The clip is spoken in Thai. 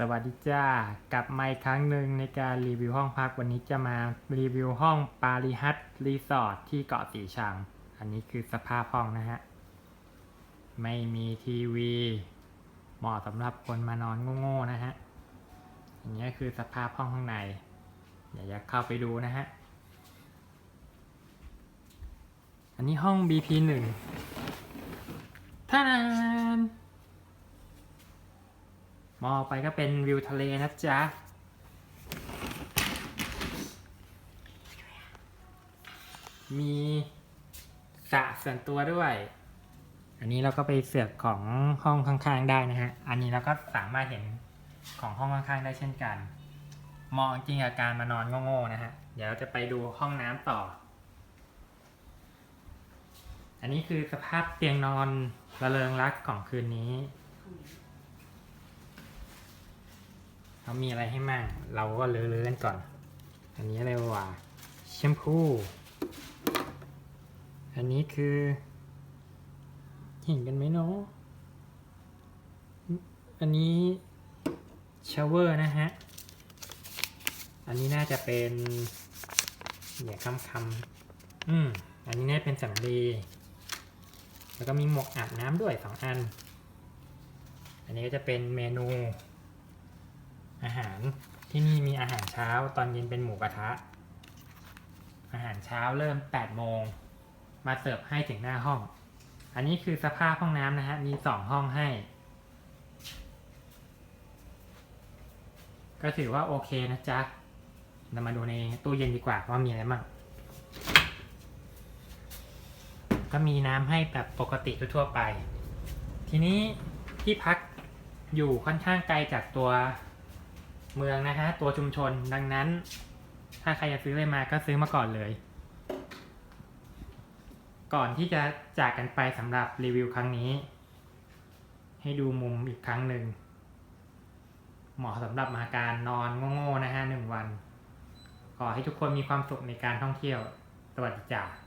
สวัสดีจ้ากลับมาอีกครั้งหนึ่งในการรีวิวห้องพักวันนี้จะมารีวิวห้องปาริฮัตรีสอร์ทที่เกาะสีชัง อันนี้คือสภาพห้องนะฮะ ไม่มีทีวี เหมาะสำหรับคนมานอนโง่ๆนะฮะ อันนี้คือสภาพห้องข้างใน เดี๋ยวจะเข้าไปดูนะฮะ อันนี้ห้อง BP หนึ่งท่าน มองไปก็เป็นวิวทะเลนะจ๊ะ มีสระส่วนตัวด้วย อันนี้เราก็ไปเสือกของห้องข้างๆได้นะฮะ อันนี้เราก็สามารถเห็นของห้องข้างๆได้เช่นกันมองจริงกับการมานอนโง่ๆนะฮะ เดี๋ยวเราจะไปดูห้องน้ำต่อ อันนี้คือสภาพเตียงนอนระเริงรักของคืนนี้ เขามีอะไรให้มั่ง เราก็เลื้อๆกันก่อน อันนี้อะไรวะแชมพู อันนี้คือ เห็นกันไหมเนาะ อันนี้ชาวเวอร์นะฮะ อันนี้น่าจะเป็นอย่าคำคำอืม อันนี้น่าจะเป็นสำลีแล้วก็มีหมวกอาบน้ำด้วยสองอัน อันนี้ก็จะเป็นเมนูารที่นี่มีอาหารเช้า ตอนเย็นเป็นหมูกระทะ อาหารเช้าเริ่ม8โมง มาเสิร์ฟให้ถึงหน้าห้อง อันนี้คือสภาพห้องน้ำนะฮะ มีสองห้องให้ ก็ถือว่าโอเคนะจ๊ะเรามาดูในตู้เย็นดีกว่าว่ามีอะไรบ้าง ก็มีน้ำให้แบบปกติทั่วไป ทีนี้ที่พักอยู่ค่อนข้างไกลจากตัว เมืองนะฮะ ตัวชุมชนดังนั้น ถ้าใครจะซื้ออะไรมาก็ซื้อมาก่อนเลย ก่อนที่จะจากกันไปสำหรับรีวิวครั้งนี้ ให้ดูมุมอีกครั้งหนึ่ง เหมาะสำหรับมาการนอนโง่ๆนะฮะหนึ่งวัน ขอให้ทุกคนมีความสุขในการท่องเที่ยวสวัสดีจ้า